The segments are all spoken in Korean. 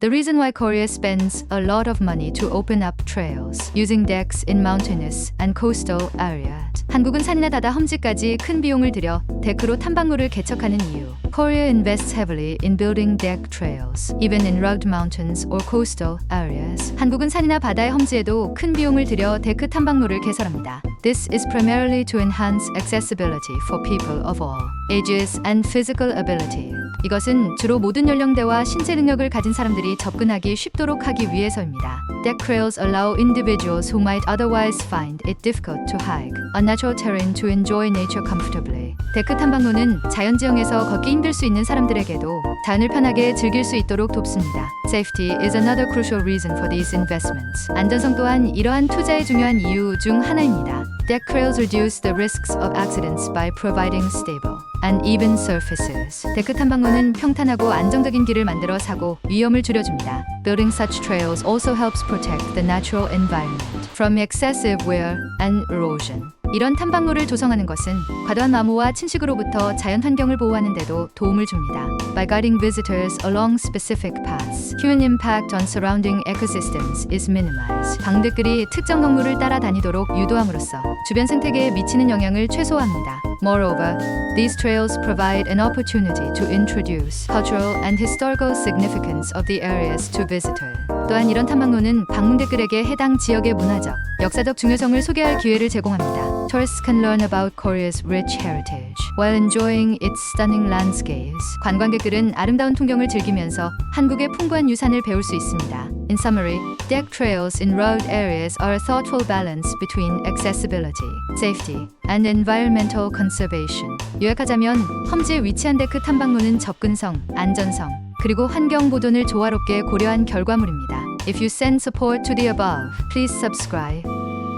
The reason why Korea spends a lot of money to open up trails using decks in mountainous and coastal areas. 한국은 산이나 바다 험지까지 큰 비용을 들여 데크로 탐방로를 개척하는 이유. Korea invests heavily in building deck trails, even in rugged mountains or coastal areas. 한국은 산이나 바다의 험지에도 큰 비용을 들여 데크 탐방로를 개설합니다. This is primarily to enhance accessibility for people of all ages and physical ability. 이것은 주로 모든 연령대와 신체 능력을 가진 사람들이 접근하기 쉽도록 하기 위해서입니다. Deck trails allow individuals who might otherwise find it difficult to hike on natural terrain to enjoy nature comfortably. 데크 탐방로는 자연 지형에서 걷기 힘들 수 있는 사람들에게도 자연을 편하게 즐길 수 있도록 돕습니다. Safety is another crucial reason for these investments. 안전성 또한 이러한 투자의 중요한 이유 중 하나입니다. Deck trails reduce the risks of accidents by providing stable and even surfaces. 데크 탐방로는 평탄하고 안정적인 길을 만들어 사고 위험을 줄여줍니다. Building such trails also helps protect the natural environment from excessive wear and erosion. 이런 탐방로를 조성하는 것은 과도한 마모와 침식으로부터 자연 환경을 보호하는 데도 도움을 줍니다. By guiding visitors along specific paths, human impact on surrounding ecosystems is minimized. 방득들이 특정 경로를 따라다니도록 유도함으로써 주변 생태계에 미치는 영향을 최소화합니다. Moreover, these trails provide an opportunity to introduce cultural and historical significance of the areas to visitors. 또한 이런 탐방로는 방문객들에게 해당 지역의 문화적, 역사적 중요성을 소개할 기회를 제공합니다. Tourists can learn about Korea's rich heritage while enjoying its stunning landscapes. 관광객들은 아름다운 풍경을 즐기면서 한국의 풍부한 유산을 배울 수 있습니다. In summary, deck trails in road areas are a thoughtful balance between accessibility, safety, and environmental conservation. 요약하자면 험지에 위치한 데크 탐방로는 접근성, 안전성, 그리고 환경 보존을 조화롭게 고려한 결과물입니다. If you send support to the above, please subscribe,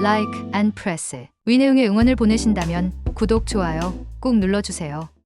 like, and press it. 위 내용의 응원을 보내신다면 구독, 좋아요 꼭 눌러주세요.